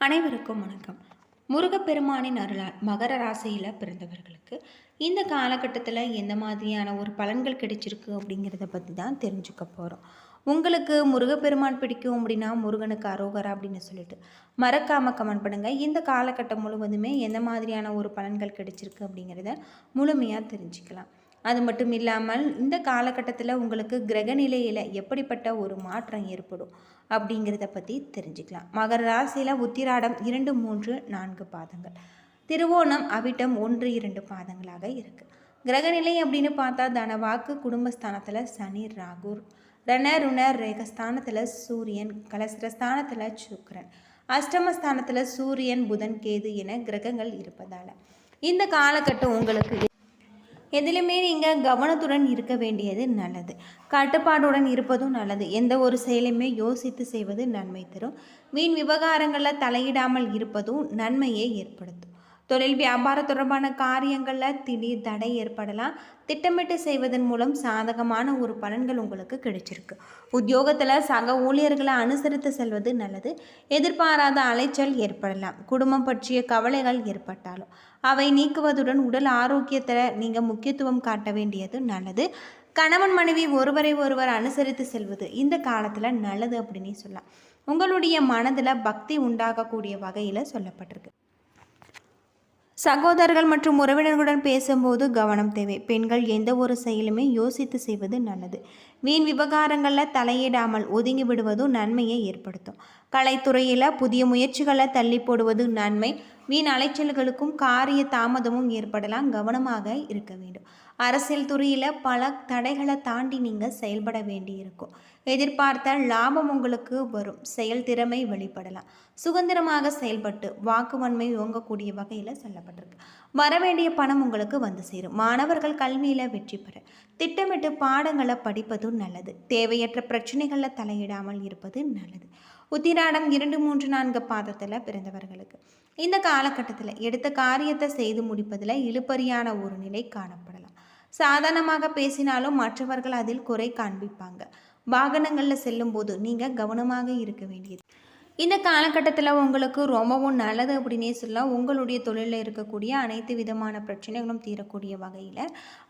அனைவருக்கும் வணக்கம். முருகப்பெருமானின் அருளால் மகர ராசியில் பிறந்தவர்களுக்கு இந்த காலகட்டத்தில் எந்த மாதிரியான ஒரு பலன்கள் கிடைச்சிருக்கு அப்படிங்கிறத பற்றி தான் தெரிஞ்சுக்க போகிறோம் உங்களுக்கு முருகப்பெருமான் பிடிக்கும் அப்படின்னா முருகனுக்கு அரோகரா அப்படின்னு சொல்லிட்டு மறக்காமல் கமெண்ட் பண்ணுங்கள் இந்த காலகட்டம் முழுவதுமே எந்த மாதிரியான ஒரு பலன்கள் கிடைச்சிருக்கு அப்படிங்கிறத முழுமையாக தெரிஞ்சுக்கலாம். அது மட்டும் இல்லாமல் இந்த காலகட்டத்தில் உங்களுக்கு கிரக நிலையில் எப்படிப்பட்ட ஒரு மாற்றம் ஏற்படும்? அப்படிங்கிறத பற்றி தெரிஞ்சுக்கலாம். மகர ராசியில் உத்திராடம் இரண்டு மூன்று நான்கு பாதங்கள். திருவோணம் அவிட்டம் ஒன்று இரண்டு பாதங்களாக இருக்குது கிரகநிலை அப்படின்னு பார்த்தா தனவாக்கு குடும்பஸ்தானத்தில் சனி ராகுர் ரண ருண ரேகஸ்தானத்தில் சூரியன் கலசரஸ்தானத்தில் சுக்கரன். அஷ்டமஸ்தானத்தில் சூரியன் புதன் கேது என கிரகங்கள் இருப்பதால். இந்த காலகட்டம் உங்களுக்கு எதிலுமே நீங்கள் கவனத்துடன் இருக்க வேண்டியது நல்லது. கட்டுப்பாடுடன் இருப்பதும் நல்லது. எந்த ஒரு செயலையுமே யோசித்து செய்வது நன்மை தரும். வீண் விவகாரங்களில் தலையிடாமல் இருப்பதும் நன்மையை ஏற்படுத்தும். தொழில் வியாபார தொடர்பான காரியங்களில் திடீர் தடை ஏற்படலாம். திட்டமிட்டு செய்வதன் மூலம் சாதகமான ஒரு பலன்கள் உங்களுக்கு கிடைச்சிருக்கு. உத்தியோகத்தில் சக ஊழியர்களை அனுசரித்து செல்வது நல்லது. எதிர்பாராத அலைச்சல் ஏற்படலாம். குடும்பம் பற்றிய கவலைகள் ஏற்பட்டாலும் அவை நீக்குவதுடன் உடல் ஆரோக்கியத்தில் நீங்கள் முக்கியத்துவம் காட்ட வேண்டியது நல்லது. கணவன் மனைவி ஒருவரை ஒருவர் அனுசரித்து செல்வது இந்த காலத்தில் நல்லது அப்படின்னு சொல்லலாம். உங்களுடைய மனதில் பக்தி உண்டாகக்கூடிய வகையில் சொல்லப்பட்டிருக்கு. சகோதரர்கள் மற்றும் உறவினர்களுடன் பேசும்போது கவனம் தேவை. பெண்கள் எந்த ஒரு செயலுமே யோசித்து செய்வது நல்லது. வீண் விவகாரங்களில் தலையிடாமல் ஒதுங்கி விடுவதும் நன்மையை ஏற்படுத்தும். கலைத்துறையில் புதிய முயற்சிகளை தள்ளி போடுவது நன்மை. வீண் அலைச்சல்களுக்கும் காரிய தாமதமும் ஏற்படலாம். கவனமாக இருக்க வேண்டும். அரசியல் துறையில் பல தடைகளை தாண்டி நீங்கள் செயல்பட வேண்டியிருக்கும். எதிர்பார்த்த லாபம் உங்களுக்கு வரும். செயல் திறமை வெளிப்படலாம். சுதந்திரமாக செயல்பட்டு வாக்குவன்மை ஓங்கக்கூடிய வகையில் சொல்லப்பட்டிருக்கு. வரவேண்டிய பணம் உங்களுக்கு வந்து சேரும். மாணவர்கள் கல்வியில் வெற்றி பெற. திட்டமிட்டு பாடங்களை படிப்பதும் நல்லது. தேவையற்ற பிரச்சனைகளில் தலையிடாமல் இருப்பது நல்லது. உத்திராடம் இரண்டு மூன்று நான்கு பாதத்தில் பிறந்தவர்களுக்கு. இந்த காலகட்டத்தில் எடுத்த காரியத்தை செய்து முடிப்பதில் இழுப்பறியான ஒரு நிலை காணப்படலாம். சாதாரணமாக பேசினாலும் மற்றவர்கள் அதில் குறை காண்பிப்பாங்க. வாகனங்களில் செல்லும்போது நீங்கள் கவனமாக இருக்க வேண்டியது. இந்த காலகட்டத்தில் உங்களுக்கு ரொம்பவும் நல்லது அப்படின்னே சொல்லலாம். உங்களுடைய தொழிலில் இருக்கக்கூடிய அனைத்து விதமான பிரச்சனைகளும் தீரக்கூடிய வகையில்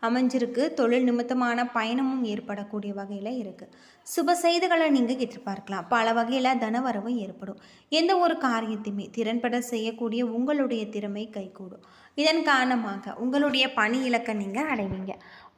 அமைஞ்சிருக்கு. தொழில் நிமித்தமான பயணமும் ஏற்படக்கூடிய வகையில் இருக்குது சுப செய்திகளை நீங்கள் எதிர்பார்க்கலாம் பல வகையில் தனவரவு ஏற்படும். எந்த ஒரு காரியத்தையுமே திறன்பட செய்யக்கூடிய உங்களுடைய திறமை கைகூடும். இதன் காரணமாக உங்களுடைய பணி இலக்கை நீங்கள் அடைவீங்க.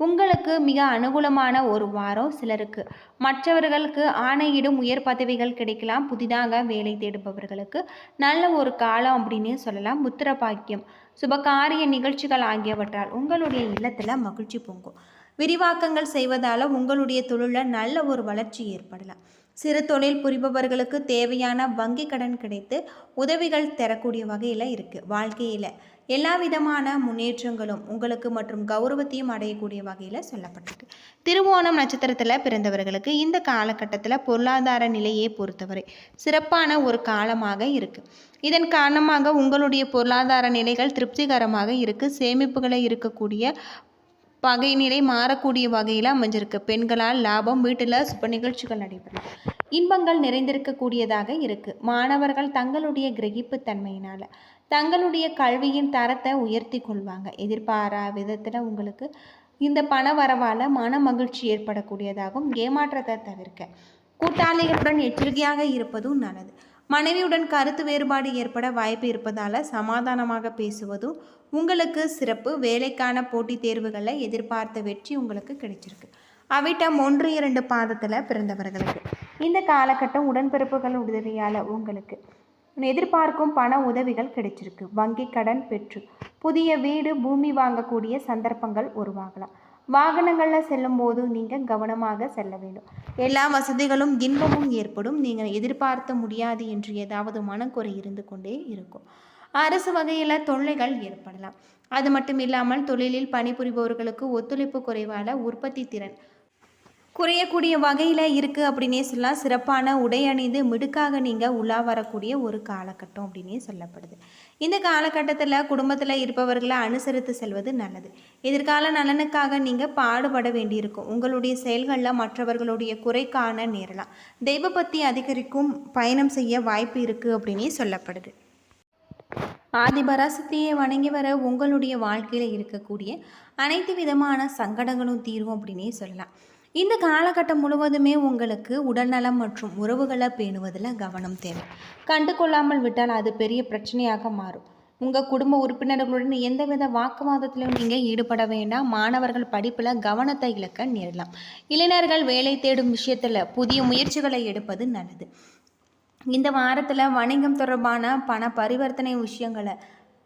உங்களுக்கு மிக அனுகூலமான ஒரு வாரம் சிலருக்கு. மற்றவர்களுக்கு ஆணையிடும் உயர் பதவிகள் கிடைக்கலாம். புதிதாக வேலை தேடுபவர்களுக்கு நல்ல ஒரு காலம் அப்படின்னு சொல்லலாம். புத்திர பாக்கியம் சுபகாரிய நிகழ்ச்சிகள் ஆகியவற்றால் உங்களுடைய இல்லத்தில் மகிழ்ச்சி பொங்கும். விரிவாக்கங்கள் செய்வதால் உங்களுடைய தொழிலில் நல்ல ஒரு வளர்ச்சி ஏற்படலாம். சிறு தொழில் புரிபவர்களுக்கு தேவையான வங்கி கடன் கிடைத்து உதவிகள் தரக்கூடிய வகையில் இருக்குது வாழ்க்கையில் எல்லா விதமான முன்னேற்றங்களும் உங்களுக்கு மற்றும் கௌரவத்தையும் அடையக்கூடிய வகையில் சொல்லப்பட்டிருக்கு. திருவோணம் நட்சத்திரத்தில் பிறந்தவர்களுக்கு இந்த காலகட்டத்தில் பொருளாதார நிலையை பொறுத்தவரை சிறப்பான ஒரு காலமாக இருக்குது இதன் காரணமாக உங்களுடைய பொருளாதார நிலைகள் திருப்திகரமாக இருக்குது சேமிப்புகளை இருக்கக்கூடிய பகை நிலை மாறக்கூடிய வகையில் அமைஞ்சிருக்கு. பெண்களால் லாபம் வீட்டில் சுப நிகழ்ச்சிகள் நடைபெறும். இன்பங்கள் நிறைந்திருக்கக்கூடியதாக இருக்குது மாணவர்கள் தங்களுடைய கிரகிப்பு தன்மையினால் தங்களுடைய கல்வியின் தரத்தை உயர்த்தி கொள்வாங்க. எதிர்பாரா விதத்தில் உங்களுக்கு இந்த பண வரவால் மன மகிழ்ச்சி ஏற்படக்கூடியதாகவும் ஏமாற்றத்தை தவிர்க்க. கூட்டாளிகளுடன் எச்சரிக்கையாக இருப்பதும் நல்லது. மனைவியுடன் கருத்து வேறுபாடு ஏற்பட வாய்ப்பு இருப்பதால் சமாதானமாக பேசுவதும் உங்களுக்கு சிறப்பு. வேலைக்கான போட்டித் தேர்வுகளை எதிர்பார்த்த வெற்றி உங்களுக்கு கிடைச்சிருக்கு. அவிட்டம் ஒன்று இரண்டு பாதத்தில் பிறந்தவர்களுக்கு. இந்த காலகட்டம் உடன்பிறப்புகள் உதவியால் உங்களுக்கு எதிர்பார்க்கும் பண உதவிகள் கிடைச்சிருக்கு. வங்கி கடன் பெற்று புதிய வீடு பூமி வாங்கக்கூடிய சந்தர்ப்பங்கள் உருவாகலாம். வாகனங்களில் செல்லும்போது நீங்கள் கவனமாக செல்ல வேண்டும். எல்லா வசதிகளும் இன்பமும் ஏற்படும். நீங்கள் எதிர்பார்த்த முடியாது என்று ஏதாவது மனக்குறை இருந்து கொண்டே இருக்கும். அரசு வகையில் தொல்லைகள் ஏற்படலாம். அது மட்டும் இல்லாமல் தொழிலில் பணிபுரிபவர்களுக்கு ஒத்துழைப்பு குறைவால் உற்பத்தி திறன் குறையக்கூடிய வகையில் இருக்குது அப்படின்னே சொல்லலாம். சிறப்பான உடை அணிந்து மிடுக்காக நீங்கள் உலா வரக்கூடிய ஒரு காலகட்டம் அப்படின்னே சொல்லப்படுது. இந்த காலகட்டத்தில் குடும்பத்தில் இருப்பவர்களை அனுசரித்து செல்வது நல்லது. எதிர்கால நலனுக்காக நீங்கள் பாடுபட வேண்டியிருக்கும். உங்களுடைய செயல்களில் மற்றவர்களுடைய குறை காண நேரலாம். தெய்வ பக்தி அதிகரிக்கும் பயணம் செய்ய வாய்ப்பு இருக்குது அப்படின்னே சொல்லப்படுது. ஆதிபராசக்தியை வணங்கி வர உங்களுடைய வாழ்க்கையில் இருக்கக்கூடிய அனைத்து விதமான சங்கடங்களும் தீரும் அப்படின்னே சொல்லலாம். இந்த காலகட்டம் முழுவதுமே உங்களுக்கு உடல்நலம் மற்றும் உறவுகளை பேணுவதில் கவனம் தேவை. கண்டு கொள்ளாமல் விட்டால் அது பெரிய பிரச்சனையாக மாறும். உங்கள் குடும்ப உறுப்பினர்களுடன் எந்தவித வாக்குவாதத்திலும் நீங்கள் ஈடுபட வேண்டாம். மாணவர்கள் படிப்பில் கவனத்தை இழக்க நேரலாம் இளைஞர்கள் வேலை தேடும் விஷயத்தில் புதிய முயற்சிகளை எடுப்பது நல்லது. இந்த வாரத்தில் வணிகம் தொடர்பான பண பரிவர்த்தனை விஷயங்களை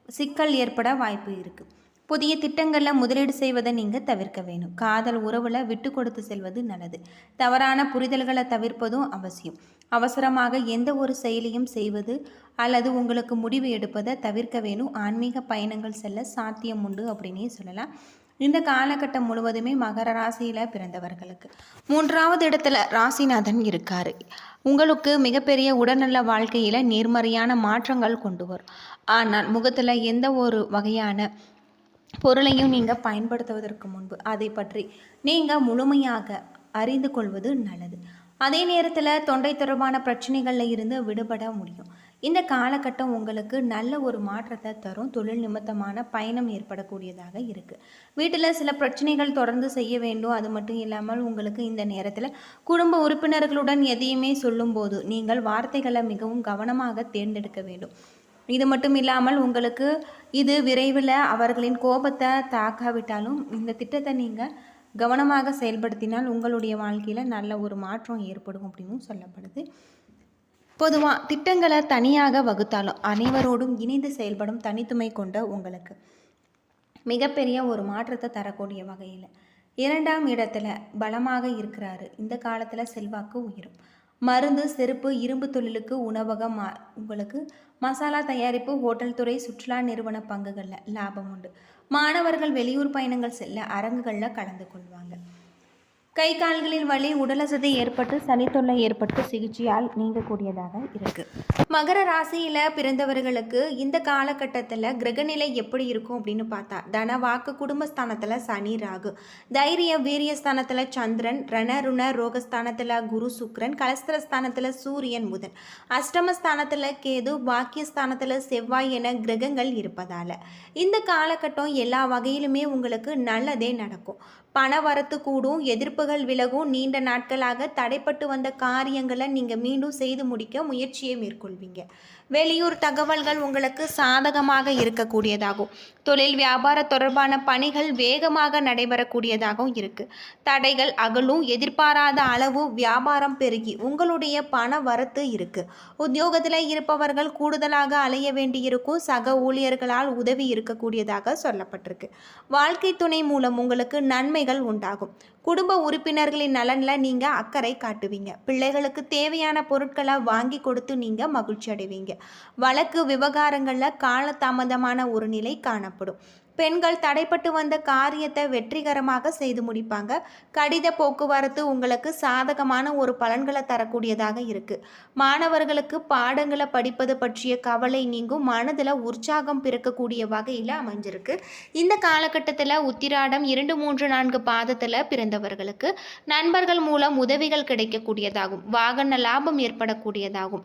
சிக்கல் ஏற்பட வாய்ப்பு இருக்குது புதிய திட்டங்களில் முதலீடு செய்வதை நீங்கள் தவிர்க்க வேணும். காதல் உறவில் விட்டு கொடுத்து செல்வது நல்லது. தவறான புரிதல்களை தவிர்ப்பதும் அவசியம். அவசரமாக எந்த ஒரு செயலையும் செய்வது அல்லது உங்களுக்கு முடிவு எடுப்பதை தவிர்க்க வேணும். ஆன்மீக பயணங்கள் செல்ல சாத்தியம் உண்டு அப்படின்னே சொல்லலாம். இந்த காலகட்டம் முழுவதுமே மகர ராசியில் பிறந்தவர்களுக்கு. மூன்றாவது இடத்துல ராசிநாதன் இருக்கார். உங்களுக்கு மிகப்பெரிய உடல்நல வாழ்க்கையில் நேர்மறையான மாற்றங்கள் கொண்டு வரும். ஆனால் முகத்தில் எந்த ஒரு வகையான பொருளையும் நீங்கள் பயன்படுத்துவதற்கு முன்பு அதை பற்றி நீங்கள் முழுமையாக அறிந்து கொள்வது நல்லது. அதே நேரத்தில் தொண்டை தொடர்பான பிரச்சனைகளில் இருந்து விடுபட முடியும். இந்த காலகட்டம் உங்களுக்கு நல்ல ஒரு மாற்றத்தை தரும். தொழில் நிமித்தமான பயணம் ஏற்படக்கூடியதாக இருக்குது வீட்டில் சில பிரச்சனைகள் தொடர்ந்து செய்ய வேண்டும். அது மட்டும் இல்லாமல் உங்களுக்கு இந்த நேரத்தில் குடும்ப உறுப்பினர்களுடன் எதையுமே சொல்லும்போது நீங்கள் வார்த்தைகளை மிகவும் கவனமாக தேர்ந்தெடுக்க வேண்டும். இது மட்டும் இல்லாமல் உங்களுக்கு இது விரைவில் அவர்களின் கோபத்தை தாக்காவிட்டாலும் இந்த திட்டத்தை நீங்கள் கவனமாக செயல்படுத்தினால் உங்களுடைய வாழ்க்கையில் நல்ல ஒரு மாற்றம் ஏற்படும் அப்படின்னு சொல்லப்படுது. பொதுவாக திட்டங்களை தனியாக வகுத்தாலும் அனைவரோடும் இணைந்து செயல்படும் தனித்துமை கொண்ட உங்களுக்கு மிகப்பெரிய ஒரு மாற்றத்தை தரக்கூடிய வகையில் இரண்டாம் இடத்துல பலமாக இருக்கிறாரு. இந்த காலத்தில் செல்வாக்கு உயரும். மருந்து செருப்பு இரும்பு தொழிலுக்கு உணவகம் உங்களுக்கு மசாலா தயாரிப்பு ஹோட்டல் துறை சுற்றுலா நிறுவன பங்குகளில் லாபம் உண்டு. மாணவர்கள் வெளியூர் பயணங்கள் செல்ல அரங்குகளில் கலந்து கொள்வாங்க. கை கால்களில் வலி உடலசதி ஏற்பட்டு சனித்தொல்லை ஏற்பட்டு சிகிச்சையால் நீங்கக்கூடியதாக இருக்குது மகர ராசியில் பிறந்தவர்களுக்கு இந்த காலகட்டத்தில் கிரகநிலை எப்படி இருக்கும் அப்படின்னு பார்த்தா தன வாக்கு குடும்பஸ்தானத்தில் சனி ராகு தைரிய வீரியஸ்தானத்தில் சந்திரன் ரணருண ரோகஸ்தானத்தில் குரு சுக்ரன் கலஸ்திரஸ்தானத்தில் சூரியன் புதன். அஷ்டமஸ்தானத்தில் கேது பாக்கியஸ்தானத்தில் செவ்வாய் என கிரகங்கள் இருப்பதால் இந்த காலகட்டம் எல்லா வகையிலுமே உங்களுக்கு நல்லதே நடக்கும். பண வரத்து கூடும் எதிர்ப்புகள் விலகும் நீண்ட நாட்களாக தடைப்பட்டு வந்த காரியங்களை நீங்கள் மீண்டும் செய்து முடிக்க முயற்சியை மேற்கொள்வீங்க. வெளியூர் தகவல்கள் உங்களுக்கு சாதகமாக இருக்கக்கூடியதாகும். தொழில் வியாபார தொடர்பான பணிகள் வேகமாக நடைபெறக்கூடியதாகவும் இருக்குது தடைகள் அகலும் எதிர்பாராத அளவு வியாபாரம் பெருகி உங்களுடைய பண வரத்து இருக்குது உத்தியோகத்தில் இருப்பவர்கள் கூடுதலாக அலைய வேண்டியிருக்கும் சக ஊழியர்களால் உதவி இருக்கக்கூடியதாக சொல்லப்பட்டிருக்கு. வாழ்க்கை துணை மூலம் உங்களுக்கு நன்மை நன்மைகள் உண்டாகும். குடும்ப உறுப்பினர்களின் நலனில் நீங்கள் அக்கறை காட்டுவீங்க. பிள்ளைகளுக்கு தேவையான பொருட்களை வாங்கி கொடுத்து நீங்கள் மகிழ்ச்சி அடைவீங்க. வழக்கு விவகாரங்களில் காலதாமதமான ஒரு நிலை காணப்படும். பெண்கள் தடைப்பட்டு வந்த காரியத்தை வெற்றிகரமாக செய்து முடிப்பாங்க. கடித போக்குவரத்து உங்களுக்கு சாதகமான ஒரு பலன்களை தரக்கூடியதாக இருக்குது மாணவர்களுக்கு பாடங்களை படிப்பது பற்றிய கவலை நீங்கும். மனதில் உற்சாகம் பிறக்கக்கூடிய வகையில் அமைஞ்சிருக்கு. இந்த காலகட்டத்தில் உத்திராடம் இரண்டு மூன்று நான்கு பாதத்தில் பிறந்தவர்களுக்கு நண்பர்கள் மூலம் உதவிகள் கிடைக்கக்கூடியதாகும். வாகன லாபம் ஏற்படக்கூடியதாகும்.